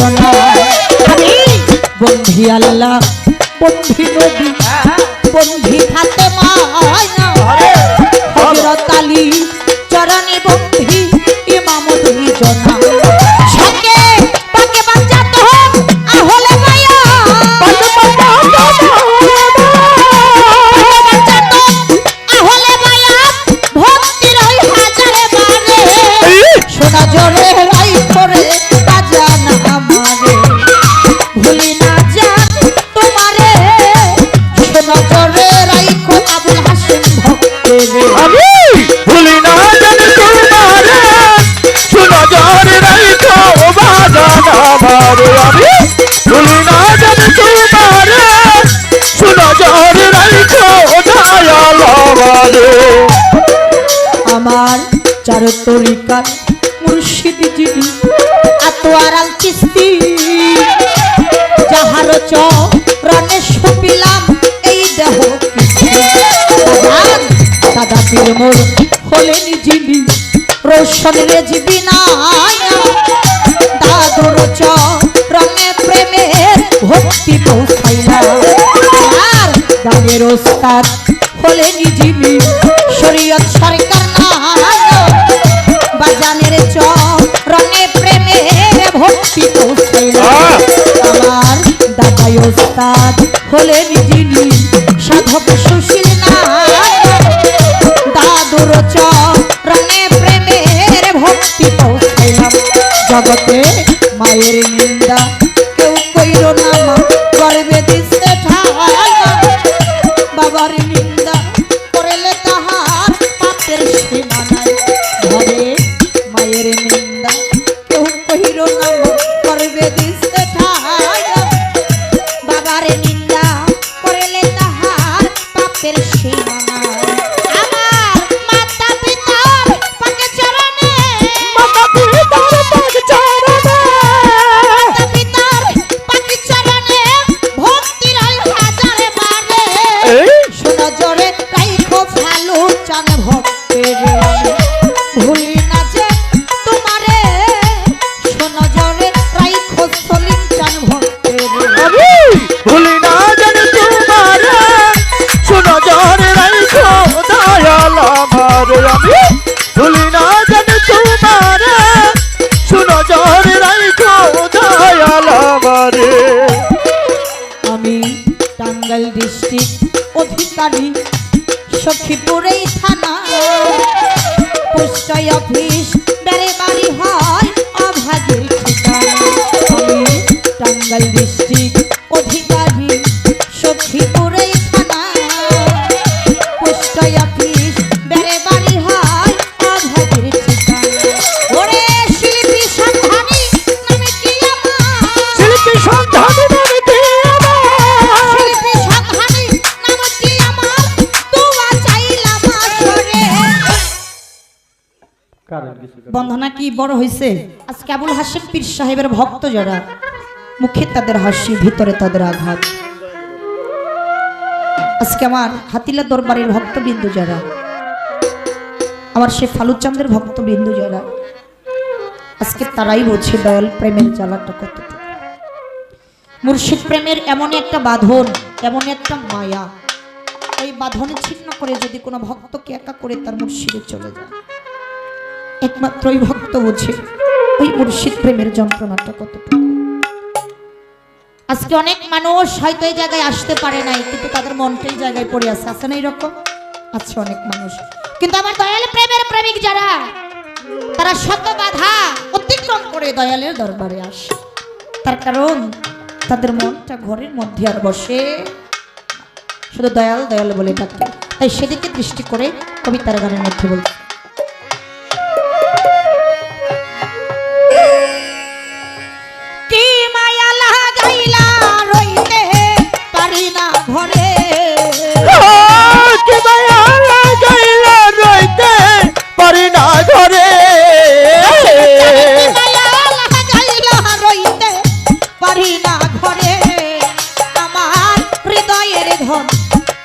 আমি বন্ধি আল্লাহ বন্ধি নবী চার তরিকার মুর্শিদ যিনি আতোয়ারাল চিস্তি। যাহার চরণে সপিলাম এই দেহ দাদা পীর মোর হলেন যিনি। রোশন রেজবি না দাদুর চরণে প্রেমের ভক্তি পৌঁছাইলা আর গানের ওস্তাদ হলেন যিনি। শরীয়ত ওস্তাদ হলেন যিনি সাধক সুশীল না দাদুর চরণে প্রেমের ভক্তি পৌঁছাইলাম। জগতে মায়ের নিন্দা আমি, ভুলি না জানি তোমারে। শুনো আমি টাঙ্গাইল ডিস্ট্রিক্ট অধিকারী, সখীপুরেই থানা। পুষ্টাই অফিস, বেড়ে বাড়ি হয় অভাগীর আমি টাঙ্গাইল ডিস্ট্রিক্ট বন্ধনা কি বড় হয়েছে আজকে আবুল হাসিম পীর সাহেবের ভক্ত যারা, মুখে তাদের হাসি, ভিতরে তাদের আঘাত। আজকে আমার হাতিলা দরবারের ভক্তবিন্দু যারা, আমার সে ফালুচান্দের ভক্তবিন্দু যারা, আজকে তারাই বোঝে দয়াল প্রেমের জ্বালাটা কতটুকু। মুর্শিদ প্রেমের এমন একটা বাঁধন এমন একটা মায়া। ওই বাঁধনে ছিন্ন করে যদি কোনো ভক্তকে একা করে তার মুর্শিদে চলে যায়। একমাত্র ওই ভক্ত বোঝে। ওই মুর্শিদ প্রেমের যন্ত্রণাটা কতটুকু? আজকে অনেক মানুষ হয়তো এই জায়গায় আসতে পারে নাই, কিন্তু তাদের মনটাই জায়গায় পড়ে আছে। আছে না এরকম আছে অনেক মানুষ। কিন্তু আমার দয়াল প্রেমের প্রেমিক যারা, তারা শত বাধা অতিক্রম করে দয়ালের দরবারে আসে। তার কারণ, তাদের মনটা ঘরের মধ্যে আর বসে শুধু দয়াল দয়াল বলে ডাকে। তাই সেদিকে দৃষ্টি করে কবিতার গানের মধ্যে বলছে।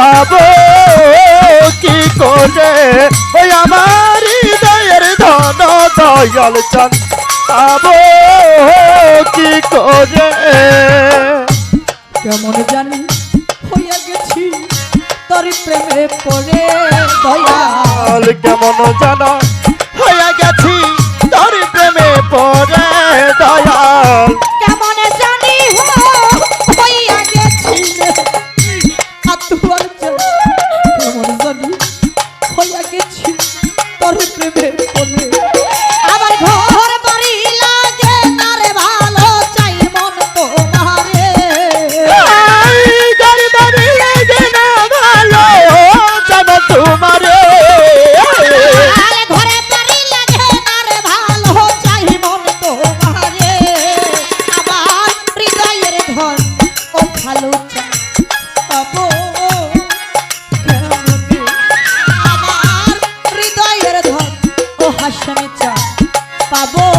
পাবো কি করে? ওই আমার হৃদয়ের ধন দয়াল চান পাবো কি করে? কেমন জানি হইয়া গেছি তোর প্রেমে পড়ে দয়াল। কেমন জানা? হইয়া গেছি তোর প্রেমে পড়ে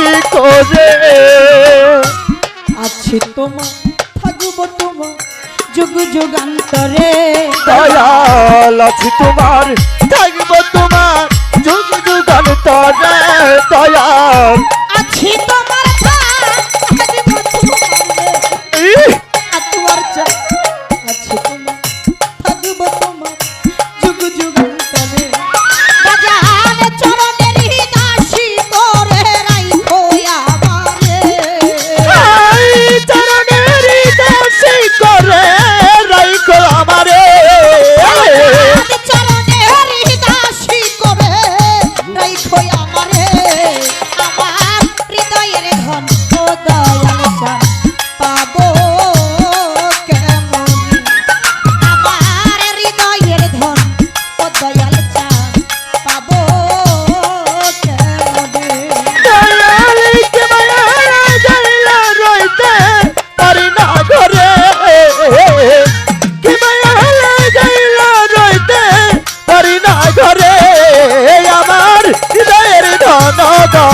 কি করে। আছে তোমার থাকব তোমার যুগ যুগান্তরে দয়াল আছে তোমার থাকব তোমার যুগ যুগান্তরে দয়াল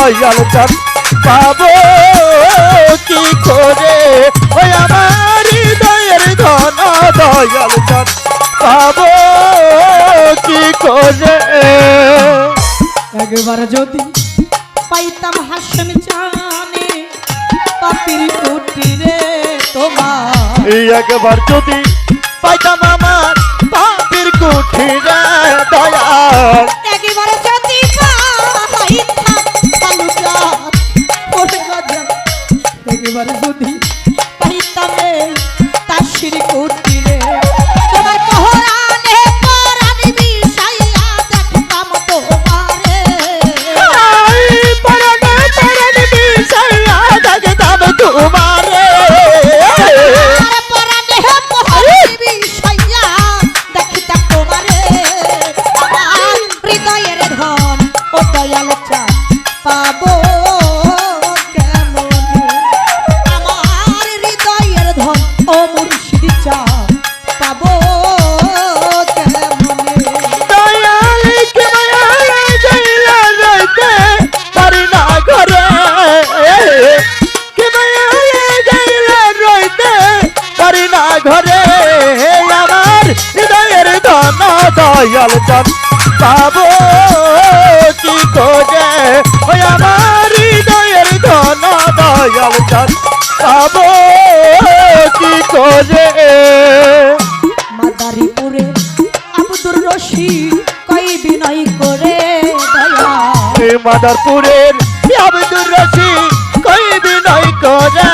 দয়াল চান পাবো কি করে? ওই আমার হৃদয়ের ধন দয়াল চান পাবো কি করে? একবার যদি পাইতাম হাসম চানে পাপির কুটিরে তোমার। এই একবার যদি পাইতাম আমার পাপির কুটিরে দয়াল ঘরে আমার হৃদয়ের ধন দয়াল চন পাবো কি করে ওই আমার হৃদয়ের ধন দয়াল চন পাবো কি করে মাদারীপুরে আব্দুর রশিদ কই বিনয় করে দয়া মাদারপুরের আব্দুর রশিদ কই বিনয় করে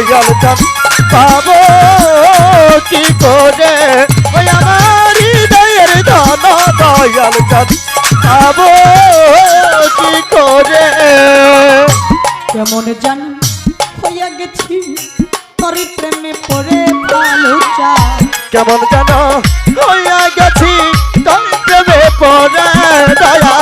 দয়াল চান পাবো কি করে? ওই আমার হৃদয়ের ধন দয়াল চান পাবো কি করে? কেমন জান হইয়া গেছি তরি প্রেমে পড়ে ভালো কেমন জান হইয়া গেছি তরি প্রেমে পড়ে দয়া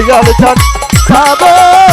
দয়াল চান সাবর